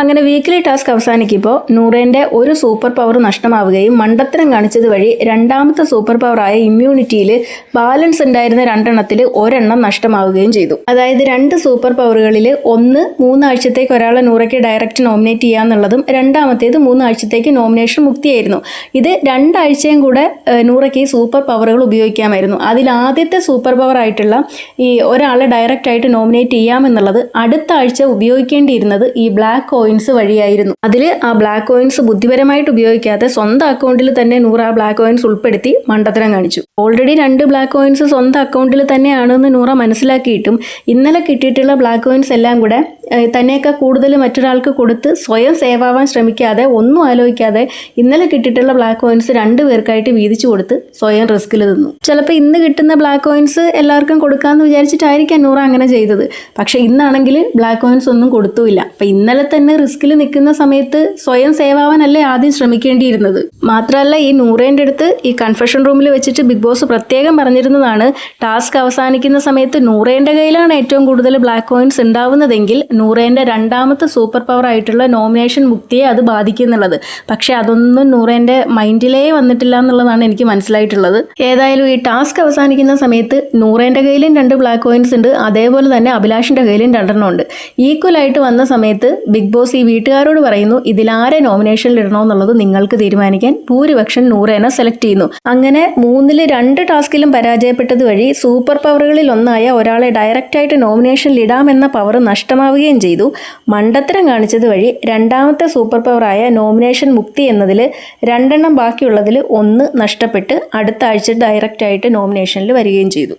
അങ്ങനെ weekly task അവസാനിക്കുമ്പോൾ നൂറേന്റെ ഒരു സൂപ്പർ പവർ നഷ്ടമാവുകയും മണ്ടത്തരം കാണിച്ചത് വഴി രണ്ടാമത്തെ സൂപ്പർ പവറായ ഇമ്മ്യൂണിറ്റിയിൽ ബാലൻസ് ഉണ്ടായിരുന്ന രണ്ടെണ്ണത്തിൽ ഒരെണ്ണം നഷ്ടമാവുകയും ചെയ്തു. അതായത് രണ്ട് സൂപ്പർ പവറുകളിൽ ഒന്ന് മൂന്നാഴ്ചത്തേക്ക് ഒരാളെ നൂറയ്ക്ക് ഡയറക്റ്റ് നോമിനേറ്റ് ചെയ്യാന്നുള്ളതും രണ്ടാമത്തേത് മൂന്നാഴ്ചത്തേക്ക് നോമിനേഷൻ മുക്തിയായിരുന്നു. ഇത് രണ്ടാഴ്ചയും കൂടെ നൂറയ്ക്ക് സൂപ്പർ പവറുകൾ ഉപയോഗിക്കാമായിരുന്നു. അതിൽ ആദ്യത്തെ സൂപ്പർ പവർ ആയിട്ടുള്ള ഈ ഒരാളെ ഡയറക്റ്റായിട്ട് നോമിനേറ്റ് ചെയ്യാമെന്നുള്ളത് അടുത്ത ആഴ്ച ഉപയോഗിക്കേണ്ടിയിരുന്നത് ഈ ബ്ലാക്ക് കോയിൻസ് വഴിയായിരുന്നു. അതിൽ ആ ബ്ലാക്ക് കോയിൻസ് ബുദ്ധിപരമായിട്ട് ഉപയോഗിക്കാതെ സ്വന്തം അക്കൗണ്ടിൽ തന്നെ നൂറ് ആ ബ്ലാക്ക് കോയിൻസ് ഉൾപ്പെടുത്തി മണ്ടത്തരം കാണിച്ചു. ഓൾറെഡി രണ്ട് ബ്ലാക്ക് കോയിൻസ് സ്വന്തം അക്കൗണ്ടിൽ തന്നെയാണെന്ന് നൂറ മനസ്സിലാക്കിയിട്ടും ഇന്നലെ കിട്ടിയിട്ടുള്ള ബ്ലാക്ക് കോയിൻസ് എല്ലാം കൂടെ തന്നെയൊക്കെ കൂടുതൽ മറ്റൊരാൾക്ക് കൊടുത്ത് സ്വയം സേവാവാൻ ശ്രമിക്കാതെ ഒന്നും ആലോചിക്കാതെ ഇന്നലെ കിട്ടിയിട്ടുള്ള ബ്ലാക്ക് കോയിൻസ് രണ്ട് പേർക്കായിട്ട് വീതിച്ചു കൊടുത്ത് സ്വയം റിസ്കിൽ നിന്നു. ചിലപ്പോൾ ഇന്ന് കിട്ടുന്ന ബ്ലാക്ക് കോയിൻസ് എല്ലാവർക്കും കൊടുക്കാമെന്ന് വിചാരിച്ചിട്ടായിരിക്കാം നൂറ അങ്ങനെ ചെയ്തത്. പക്ഷേ ഇന്നാണെങ്കിൽ ബ്ലാക്ക് കോയിൻസ് ഒന്നും കൊടുത്തുമില്ല. അപ്പം ഇന്നലെ തന്നെ റിസ്കിൽ നിൽക്കുന്ന സമയത്ത് സ്വയം സേവാവാനല്ലേ ആദ്യം ശ്രമിക്കേണ്ടിയിരുന്നത്. മാത്രമല്ല ഈ നൂറേന്റെ അടുത്ത് ഈ കൺഫെഷൻ റൂമിൽ വെച്ചിട്ട് ബിഗ് ബോസ് പ്രത്യേകം പറഞ്ഞിരുന്നതാണ് ടാസ്ക് അവസാനിക്കുന്ന സമയത്ത് നൂറേന്റെ കയ്യിലാണ് ഏറ്റവും കൂടുതൽ ബ്ലാക്ക് കോയിൻസ് ഉണ്ടാവുന്നതെങ്കിൽ നൂറേന്റെ രണ്ടാമത്തെ സൂപ്പർ പവർ ആയിട്ടുള്ള നോമിനേഷൻ മുക്തിയെ അത് ബാധിക്കുന്നുള്ളത്. പക്ഷേ അതൊന്നും നൂറേന്റെ മൈൻഡിലേ വന്നിട്ടില്ല എന്നുള്ളതാണ് എനിക്ക് മനസ്സിലായിട്ടുള്ളത്. ഏതായാലും ഈ ടാസ്ക് അവസാനിക്കുന്ന സമയത്ത് നൂറേന്റെ കയ്യിലും രണ്ട് ബ്ലാക്ക് കോയിൻസ് ഉണ്ട്. അതേപോലെ തന്നെ അഭിലാഷിന്റെ കയ്യിലും രണ്ടെണ്ണം ഉണ്ട്. ഈക്വൽ ആയിട്ട് വന്ന സമയത്ത് ബിഗ് ബോസ് ഈ വീട്ടുകാരോട് പറയുന്നു ഇതിലാരെ നോമിനേഷനിൽ ഇടണമെന്നുള്ളത് നിങ്ങൾക്ക് തീരുമാനിക്കാൻ ഭൂരിപക്ഷം നൂറേനെ സെലക്ട് ചെയ്യുന്നു. അങ്ങനെ മൂന്നിൽ രണ്ട് ടാസ്കിലും പരാജയപ്പെട്ടത് വഴി സൂപ്പർ പവറുകളിൽ ഒന്നായ ഒരാളെ ഡയറക്റ്റായിട്ട് നോമിനേഷനിൽ ഇടാമെന്ന പവർ നഷ്ടമാവുകയും ചെയ്തു. മണ്ടത്തരം കാണിച്ചത് വഴി രണ്ടാമത്തെ സൂപ്പർ പവറായ നോമിനേഷൻ മുക്തി എന്നതിൽ രണ്ടെണ്ണം ബാക്കിയുള്ളതിൽ ഒന്ന് നഷ്ടപ്പെട്ട് അടുത്ത ആഴ്ച ഡയറക്റ്റായിട്ട് നോമിനേഷനിൽ വരികയും ചെയ്തു.